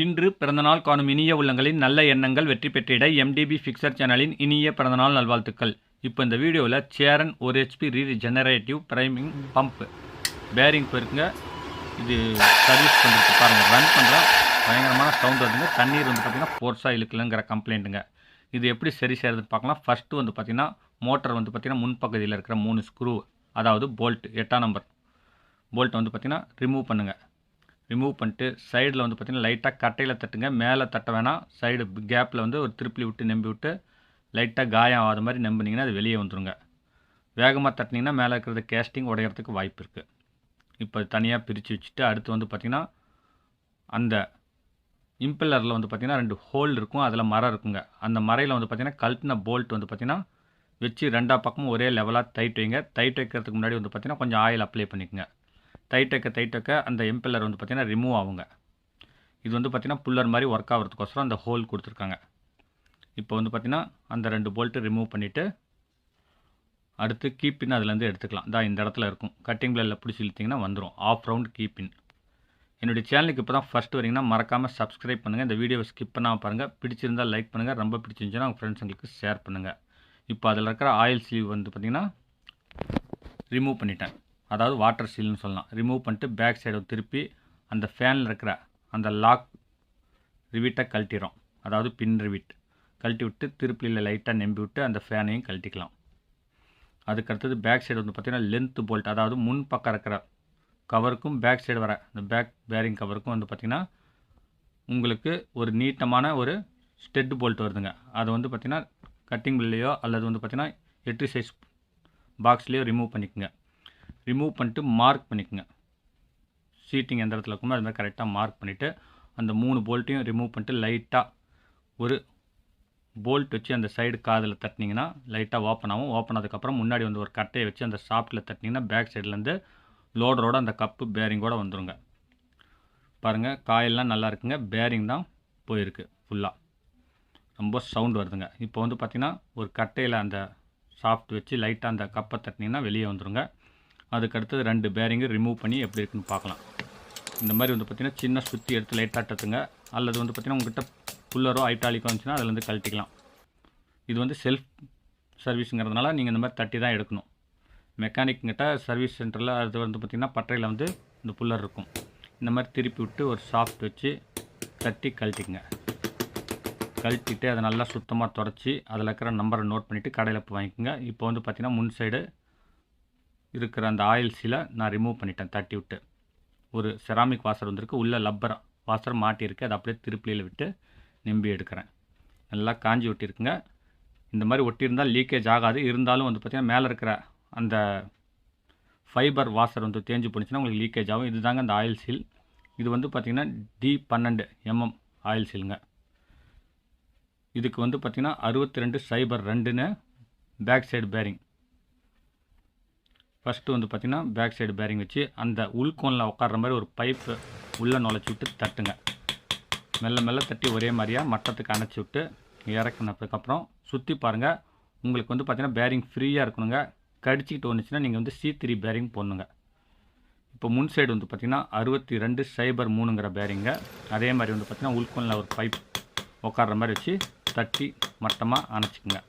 இன்று பிறந்தநாள் காணும் இனிய உள்ளங்களின் நல்ல எண்ணங்கள் வெற்றி பெற்றிட எம்டிபி ஃபிக்சர் சேனலின் இனிய பிறந்தநாள் நல்வாழ்த்துக்கள். இப்போ இந்த வீடியோவில் சேரன் ஒரு HP regenerative priming pump bearing போயிருக்குங்க இது சர்வீஸ் பண்ணுறது பாருங்கள் ரன் பண்ணுற பயங்கரமான சவுண்ட் வருதுங்க. தண்ணீர் வந்து பார்த்திங்கன்னா ஃபோர்ஸாக இழுக்கலங்கிற கம்ப்ளைண்ட்டுங்க இது எப்படி சரி செய்கிறதுன்னு பார்க்கலாம் ஃபஸ்ட்டு வந்து பார்த்திங்கன்னா மோட்டர் வந்து பார்த்திங்கன்னா முன்பகுதியில் இருக்கிற மூணு ஸ்க்ரூ அதாவது போல்ட் எட்டாம் நம்பர் போல்ட்டை வந்து பார்த்திங்கன்னா ரிமூவ் பண்ணுங்கள் ரிமூவ் பண்ணிட்டு சைடில் வந்து பார்த்திங்கன்னா லைட்டாக கட்டையில் தட்டுங்க. மேலே தட்ட வேணாம். சைடு கேப்பில் வந்து ஒரு திருப்பி விட்டு நம்பி விட்டு லைட்டாக காயம் ஆகாத மாதிரி நம்பினீங்கன்னா அது வெளியே வந்துருங்க. வேகமாக தட்டினீங்கன்னா மேலே இருக்கிறது கேஸ்டிங் உடையிறதுக்கு வாய்ப்பு இருக்குது இப்போ தனியாக பிரித்து வச்சுட்டு அடுத்து வந்து பார்த்திங்கன்னா அந்த இம்பெல்லரில் வந்து பார்த்திங்கன்னா ரெண்டு ஹோல் இருக்கும். அதில் மரம் இருக்குங்க. அந்த மரையில் வந்து பார்த்திங்கன்னா கல்ட்டின போல்ட் வந்து பார்த்திங்கன்னா வச்சு ரெண்டா பக்கமும் ஒரே லெவலாக டைட் வைங்க. டைட் வைக்கிறதுக்கு முன்னாடி வந்து பார்த்திங்கன்னா கொஞ்சம் ஆயில் அப்ளை பண்ணிக்கோங்க. டைட் வைக்க அந்த எம்பெல்லர் வந்து பார்த்திங்கன்னா ரிமூவ் ஆகுங்க. இது வந்து பார்த்திங்கன்னா புல்லர் மாதிரி ஒர்க் ஆகிறதுக்கோசரம் அந்த ஹோல் கொடுத்துருக்காங்க. இப்போ வந்து பார்த்திங்கன்னா அந்த ரெண்டு போல்ட்டு ரிமூவ் பண்ணிவிட்டு அடுத்து கீப்பின் அதுலேருந்து எடுத்துக்கலாம். தான் இந்த இடத்துல இருக்கும். கட்டிங் பிளேடில் பிடிச்சி இழுத்திங்கன்னா வந்துடும் ஆஃப் ரவுண்ட் கீப்பின் என்னுடைய சேனலுக்கு இப்போ தான் ஃபஸ்ட்டு வரீங்கன்னா மறக்காமல் சப்ஸ்கிரைப் பண்ணுங்கள் இந்த வீடியோவை ஸ்கிப் பண்ணாமல் பாருங்கள் பிடிச்சிருந்தால் லைக் பண்ணுங்கள் ரொம்ப பிடிச்சிருந்துச்சுன்னா உங்கள் ஃப்ரெண்ட்ஸுங்களுக்கு ஷேர் பண்ணுங்கள் இப்போ அதில் இருக்கிற ஆயில் ஸ்லீவ் வந்து பார்த்திங்கன்னா ரிமூவ் பண்ணிட்டேன். அதாவது வாட்டர் சீல்னு சொல்லலாம். ரிமூவ் பண்ணிட்டு பேக் சைடு திருப்பி அந்த ஃபேனில் இருக்கிற அந்த லாக் ரிவிட்டை கழட்டிடும் அதாவது பின் ரிவிட் கழட்டி விட்டு திருப்பியில் லைட்டாக நம்பி விட்டு அந்த ஃபேனையும் கழட்டிக்கலாம். அதுக்கு அடுத்தது பேக் சைடு வந்து பார்த்திங்கன்னா லென்த்து போல்ட் அதாவது முன் பக்கம் இருக்கிற கவருக்கும் பேக் சைடு வர இந்த பேக் பேரிங் கவருக்கும் வந்து பார்த்திங்கன்னா உங்களுக்கு ஒரு நீட்டமான ஒரு ஸ்டெட் போல்ட் வருதுங்க. அது வந்து பார்த்திங்கன்னா கட்டிங் பில்லையோ அல்லது வந்து பார்த்திங்கன்னா எட்டு சைஸ் பாக்ஸ்லேயோ ரிமூவ் பண்ணிக்கோங்க. ரிமூவ் பண்ணிட்டு மார்க் பண்ணிக்கோங்க. சீட்டிங் எந்த இடத்துல இருக்குமோ அது மாதிரி கரெக்டாக மார்க் பண்ணிவிட்டு அந்த மூணு போல்ட்டையும் ரிமூவ் பண்ணிட்டு லைட்டாக ஒரு போல்ட் வச்சு அந்த சைடு காதில் தட்டினீங்கன்னா லைட்டாக ஓப்பன் ஆகும். ஓப்பன் ஆனதுக்கப்புறம் முன்னாடி வந்து ஒரு கட்டையை வச்சு அந்த சாஃப்ட்டில் தட்டினீங்கன்னா பேக் சைட்லேருந்து லோடரோட அந்த கப்பு பேரிங்கோடு வந்துருங்க. பாருங்கள் காயெல்லாம் நல்லா இருக்குங்க. பேரிங் தான் போயிருக்கு ஃபுல்லாக ரொம்ப சவுண்ட் வருதுங்க. இப்போ வந்து பார்த்திங்கன்னா ஒரு கட்டையில் அந்த சாஃப்ட் வச்சு லைட்டாக அந்த கப்பை தட்டினீங்கன்னா வெளியே வந்துடுங்க அதுக்கு அடுத்தது ரெண்டு பேரிங்கு ரிமூவ் பண்ணி எப்படி இருக்குன்னு பார்க்கலாம். இந்த மாதிரி வந்து பார்த்திங்கன்னா சின்ன சுற்றி எடுத்து லைட்டாக தட்டுங்க. அல்லது வந்து பார்த்திங்கன்னா உங்கள்கிட்ட புல்லரோ ஐட்டாலிக்கோ வந்துச்சுன்னா அதுலேருந்து கழட்டிக்கலாம். இது வந்து செல்ஃப் சர்வீஸுங்கிறதுனால நீங்கள் இந்த மாதிரி தட்டி தான் எடுக்கணும். மெக்கானிக்கிட்ட சர்வீஸ் சென்டரில் அது வந்து பார்த்திங்கன்னா பட்டறையில் வந்து இந்த புல்லர் இருக்கும். இந்த மாதிரி திருப்பி விட்டு ஒரு சாஃப்ட் வச்சு தட்டி கழட்டிக்குங்க. கழட்டிட்டு அதை நல்லா சுத்தமாக தொடச்சி அதில் இருக்கிற நம்பரை நோட் பண்ணிவிட்டு கடையில் போய் வாங்கிக்கோங்க. இப்போ வந்து பார்த்திங்கன்னா முன் சைடு இருக்கிற அந்த ஆயில் சீலை நான் ரிமூவ் பண்ணிட்டேன் தட்டி விட்டு. ஒரு செராமிக் வாசர் வந்திருக்கு உள்ளே லப்பர் வாசர் மாட்டியிருக்கு அதை அப்படியே திருப்பிலியில் விட்டு நிம்பி எடுக்கிறேன். நல்லா காஞ்சி ஒட்டியிருக்குங்க. இந்த மாதிரி ஒட்டியிருந்தால் லீக்கேஜ் ஆகாது. இருந்தாலும் வந்து பார்த்திங்கன்னா மேலே இருக்கிற அந்த ஃபைபர் வாசர் வந்து தேஞ்சு போணுச்சுன்னா உங்களுக்கு லீக்கேஜ் ஆகும். இதுதாங்க அந்த ஆயில் சீல் இது வந்து பார்த்திங்கன்னா டி பன்னெண்டு எம்எம் ஆயில் சீலுங்க இதுக்கு வந்து பார்த்திங்கன்னா அறுபத்தி ரெண்டு சைபர் ரெண்டுன்னு பேக் சைடு பேரிங் ஃபஸ்ட்டு வந்து பார்த்திங்கன்னா பேக் சைடு பேரிங் வச்சு அந்த உள்கோனில் உட்கார்ற மாதிரி ஒரு பைப்பு உள்ளே நுழைச்சி விட்டு தட்டுங்க. மெல்ல மெல்ல தட்டி ஒரே மாதிரியாக மட்டத்துக்கு அணைச்சி விட்டு இறக்குனதுக்கப்புறம் சுற்றி பாருங்கள் உங்களுக்கு வந்து பார்த்திங்கன்னா பேரிங் ஃப்ரீயாக இருக்கணுங்க. கடிச்சிக்கிட்டு வந்துச்சுன்னா நீங்கள் வந்து சி த்ரீ பேரிங் போடணுங்க. இப்போ முன் சைடு வந்து பார்த்திங்கன்னா அறுபத்தி ரெண்டு சைபர் மூணுங்கிற பேரிங்க அதே மாதிரி வந்து பார்த்திங்கன்னா உள்கோனில் ஒரு பைப் உட்கார்ற மாதிரி வச்சு தட்டி மட்டமாக அணைச்சிக்கோங்க.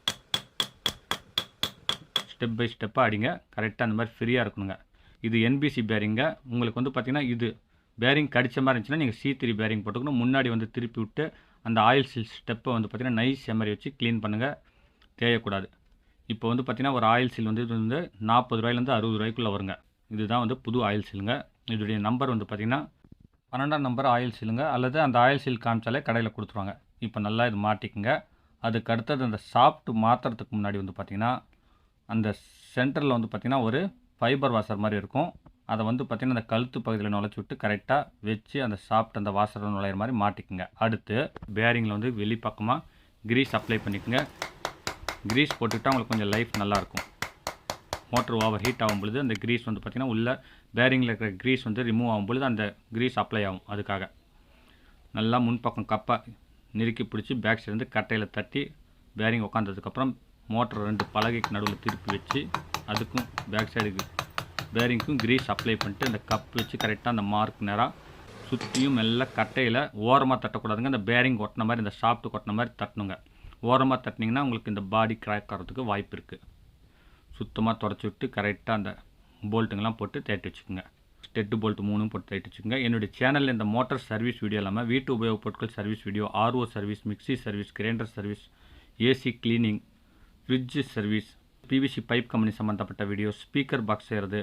ஸ்டெப் பை ஸ்டெப்பாக அடிங்க. கரெக்டாக அந்த மாதிரி ஃப்ரீயாக இருக்கணுங்க. இது என்பிசி பேரிங்க உங்களுக்கு வந்து பார்த்திங்கன்னா இது பேரிங் கடிச்ச மாதிரி இருந்துச்சுன்னா நீங்கள் சி த்ரீ பேரிங் போட்டுக்கணும். முன்னாடி வந்து திருப்பி விட்டு அந்த ஆயில் சீல் ஸ்டெப்பை வந்து பார்த்திங்கன்னா நைஸ் எமரி வச்சு க்ளீன் பண்ணுங்கள் தேயக்கூடாது. இப்போ வந்து பார்த்திங்கன்னா ஒரு ஆயில் சீல் வந்து இது வந்து நாற்பது ரூபாயிலேருந்து அறுபது ரூபாய்க்குள்ளே வருங்க. இதுதான் வந்து புது ஆயில் சீலுங்க இதோடைய நம்பர் வந்து பார்த்திங்கன்னா பன்னெண்டாம் நம்பர் ஆயில் சீலுங்க அல்லது அந்த ஆயில் சீல் காமிச்சாலே கடையில் கொடுத்துருவாங்க. இப்போ நல்லா இது மாட்டிக்குங்க. அதுக்கு அடுத்தது அந்த சாப்பிட்டு மாற்றுறதுக்கு முன்னாடி வந்து பார்த்திங்கன்னா அந்த சென்டரில் வந்து பார்த்திங்கன்னா ஒரு ஃபைபர் வாசர் மாதிரி இருக்கும். அதை வந்து பார்த்திங்கன்னா அந்த கழுத்து பகுதியில் நுழைச்சி விட்டு கரெக்டாக வச்சு அந்த சாப்பிட்டு அந்த வாசர் நுழையிற மாதிரி மாட்டிக்குங்க. அடுத்து பேரிங்கில் வந்து வெளிப்பக்கமாக கிரீஸ் அப்ளை பண்ணிக்கோங்க. கிரீஸ் போட்டுக்கிட்டால் உங்களுக்கு கொஞ்சம் லைஃப் நல்லாயிருக்கும் மோட்டர் ஓவர் ஹீட் ஆகும் பொழுது அந்த கிரீஸ் வந்து பார்த்திங்கன்னா உள்ள பேரிங்கில் இருக்கிற கிரீஸ் வந்து ரிமூவ் ஆகும் பொழுது அந்த கிரீஸ் அப்ளை ஆகும் அதுக்காக. நல்லா முன்பக்கம் கப்பை நெருக்கி பிடிச்சி பேக் சைடு வந்து கட்டையில் தட்டி பேரிங் உட்காந்ததுக்கப்புறம் மோட்டர் ரெண்டு பலகைக்கு நடுவில் திருப்பி வச்சு அதுக்கும் பேக் சைடுக்கு பேரிங்க்கும் கிரீஸ் அப்ளை பண்ணிட்டு அந்த கப் வச்சு கரெக்டாக அந்த மார்க் நேராக சுற்றியும் மெல்ல கட்டையில் ஓரமாக தட்டக்கூடாதுங்க. அந்த பேரிங் ஒட்டின மாதிரி இந்த ஷாஃப்ட் கொட்டின மாதிரி தட்டணுங்க. ஓரமாக தட்டினீங்கன்னா உங்களுக்கு இந்த பாடி கிராக் ஆகிறதுக்கு வாய்ப்பு இருக்குது சுத்தமாக தொடச்சி விட்டு கரெக்டாக அந்த போல்ட்டுங்கெல்லாம் போட்டு தேட்டி வச்சுக்கோங்க. ஸ்டெட்டு போல்ட்டு மூணும் போட்டு தேட்டி வச்சுக்கோங்க. என்னுடைய சேனலில் இந்த மோட்டார் சர்வீஸ் வீடியோ இல்லாமல் வீட்டு உபயோகப் பொருட்கள் service video RO service mixie service grinder service AC cleaning fridge service PVC pipe company சம்மந்தப்பட்ட வீடியோ ஸ்பீக்கர் பாக்ஸ் செய்கிறது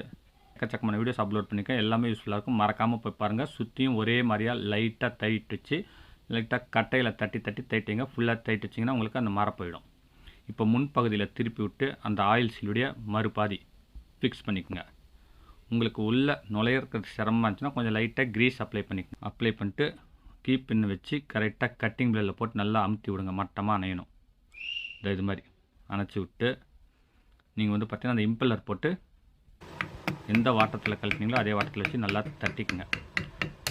எக்கச்சக்கமான வீடியோஸ் அப்லோட் பண்ணியிருக்கேன் எல்லாமே யூஸ்ஃபுல்லாக இருக்கும். மறக்காமல் போய் பாருங்கள் சுற்றியும் ஒரே மாதிரியாக லைட்டாக தைட்டு வச்சு லைட்டாக கட்டையில் தட்டி தட்டி தைட்டிங்க. ஃபுல்லாக தைட்டு வச்சிங்கன்னா உங்களுக்கு அந்த மர போயிடும். இப்போ முன்பகுதியில் திருப்பி விட்டு அந்த ஆயில் சீலுடைய மறுபாதி ஃபிக்ஸ் பண்ணிக்கோங்க. உங்களுக்கு உள்ள நுழையிறதுக்கு சிரமமாக இருந்துச்சுன்னா கொஞ்சம் லைட்டாக க்ரீஸ் அப்ளை பண்ணிக்கணும் அப்ளை பண்ணிட்டு கீ பின் வச்சு கரெக்டாக கட்டிங் பிளேடில் போட்டு நல்லா அமுத்தி விடுங்க. மட்டமாக அணையணும். இந்த இது மாதிரி. அணைச்சி விட்டு நீங்கள் வந்து பார்த்தீங்கன்னா அந்த இம்பெல்லர் போட்டு எந்த வாட்டத்தில் கழட்டினீங்களோ அதே வாட்டத்தில் வச்சு நல்லா தட்டிக்குங்க.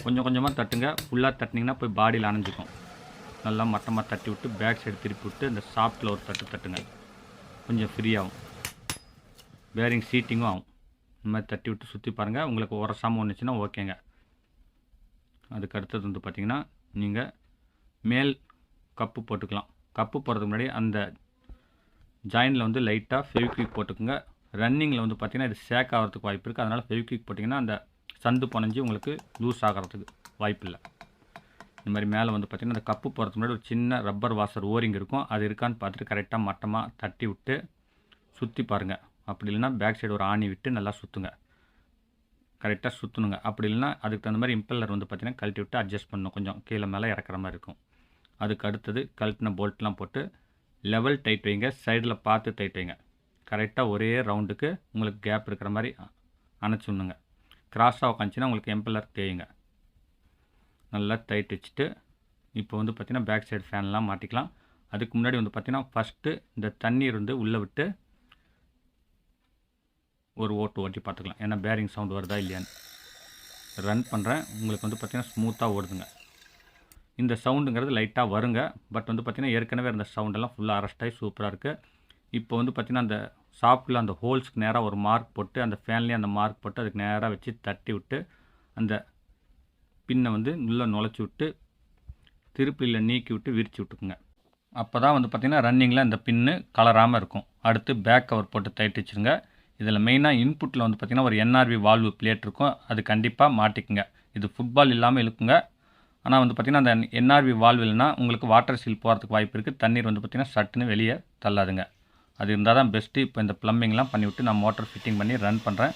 கொஞ்சம் கொஞ்சமாக தட்டுங்க. ஃபுல்லாக தட்டினீங்கன்னா போய் பாடியில் அணைஞ்சிக்கும். நல்லா மட்டமாக தட்டி விட்டு பேக் சைடு திருப்பி விட்டு இந்த சாஃப்ட்டில் ஒரு தட்டு தட்டுங்க. கொஞ்சம் ஃப்ரீயாகும் பேரிங் சீட்டிங்கும் ஆகும். இந்த மாதிரி தட்டி விட்டு சுற்றி பாருங்கள் உங்களுக்கு உரசாமல் ஒன்றுச்சுன்னா ஓகேங்க. அதுக்கு அடுத்தது வந்து பார்த்திங்கன்னா நீங்கள் மேல் கப்பு போட்டுக்கலாம். கப்பு போடுறதுக்கு முன்னாடி அந்த ஜாயினில் வந்து லைட்டாக ஃபெவிக்விக் போட்டுக்கோங்க. ரன்னிங்கில் வந்து பார்த்திங்கன்னா இது சேக் ஆகிறதுக்கு வாய்ப்பு இருக்குது அதனால் ஃபெவிக்விக் போட்டிங்கன்னா அந்த சந்து புனைஞ்சி உங்களுக்கு லூஸ் ஆகிறதுக்கு வாய்ப்பு இல்லை. இந்த மாதிரி மேலே வந்து பார்த்திங்கன்னா அந்த கப்பு போகிறதுக்கு முன்னாடி ஒரு சின்ன ரப்பர் வாஷர் ஓரிங் இருக்கும். அது இருக்கான்னு பார்த்துட்டு கரெக்டாக மட்டமாக தட்டி விட்டு சுற்றி பாருங்கள் அப்படி இல்லைன்னா பேக் சைடு ஒரு ஆணி விட்டு நல்லா சுற்றுங்க கரெக்டாக சுற்றணுங்க அப்படி இல்லைன்னா அதுக்கு தகுந்த மாதிரி இம்பெல்லர் வந்து பார்த்திங்கன்னா கழட்டி விட்டு அட்ஜஸ்ட் பண்ணணும். கொஞ்சம் கீழே மேலே இறக்குற மாதிரி இருக்கும். அதுக்கு அடுத்தது கழட்டின போல்ட்லாம் போட்டு லெவல் டைட் வைங்க சைடில் பார்த்து டைட் வைங்க. கரெக்டாக ஒரே ரவுண்டுக்கு உங்களுக்கு கேப் இருக்கிற மாதிரி அணைச்சிடணுங்க கிராஸாக உட்காந்துச்சின்னா உங்களுக்கு எம்பெல்லர் தேயுங்க. நல்லா டைட் வச்சுட்டு இப்போ வந்து பார்த்திங்கன்னா பேக் சைடு ஃபேன்லாம் மாட்டிக்கலாம் அதுக்கு முன்னாடி வந்து பார்த்திங்கன்னா ஃபஸ்ட்டு இந்த தண்ணீர் வந்து உள்ளே விட்டு ஒரு ஓட்டு ஓட்டி பார்த்துக்கலாம். ஏன்னா பேரிங் சவுண்ட் வருதா இல்லையான்னு. ரன் பண்ணுறேன் உங்களுக்கு வந்து பார்த்திங்கன்னா ஸ்மூத்தாக ஓடுதுங்க. இந்த சவுண்டுங்கிறது லைட்டாக வருங்க. பட் வந்து பார்த்திங்கன்னா ஏற்கனவே இருந்த சவுண்டெல்லாம் ஃபுல்லாக அரெஸ்ட் ஆகி சூப்பராக இருக்குது இப்போ வந்து பார்த்திங்கன்னா அந்த ஷாப்பில் அந்த ஹோல்ஸ்க்கு நேராக ஒரு மார்க் போட்டு அந்த ஃபேன்லேயே அந்த மார்க் போட்டு அதுக்கு நேராக வச்சு தட்டி விட்டு அந்த பின்னை வந்து உள்ளே நுழைச்சி விட்டு திருப்பியில் நீக்கி விட்டு விரித்து விட்டுக்குங்க. அப்போ தான் வந்து பார்த்திங்கன்னா ரன்னிங்கில் அந்த பின்னு கலராமல் இருக்கும். அடுத்து பேக் கவர் போட்டு தைட்டு வச்சுருங்க. இதில் மெயினாக இன்புட்டில் வந்து பார்த்திங்கன்னா ஒரு என்ஆர்வி வால்வு பிளேட் இருக்கும். அது கண்டிப்பாக மாட்டிக்குங்க. இது ஃபுட்பால் இல்லாமல் இழுக்குங்க. ஆனால் வந்து பார்த்திங்கன்னா அந்த என்ஆர்வி வால்வ் இல்லைனா உங்களுக்கு வாட்டர் சீல் போகிறதுக்கு வாய்ப்பு இருக்குது தண்ணீர் வந்து பார்த்திங்கன்னா சட்டுன்னு வெளியே தள்ளாதுங்க. அது இருந்தால் தான் பெஸ்ட்டு இப்போ இந்த ப்ளம்பிங்லாம் பண்ணிவிட்டு நான் மோட்டர் ஃபிட்டிங் பண்ணி ரன் பண்ணுறேன்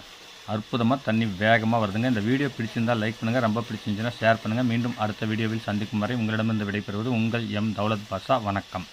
அற்புதமாக தண்ணி வேகமாக வருதுங்க. இந்த வீடியோ பிடிச்சிருந்தால் லைக் பண்ணுங்கள் ரொம்ப பிடிச்சிருந்துச்சுன்னா ஷேர் பண்ணுங்கள் மீண்டும் அடுத்த வீடியோவில் சந்திக்கும் வரை உங்களிடமிருந்து விடைபெறுவது உங்கள் எம் தௌலத் பாஷா. வணக்கம்.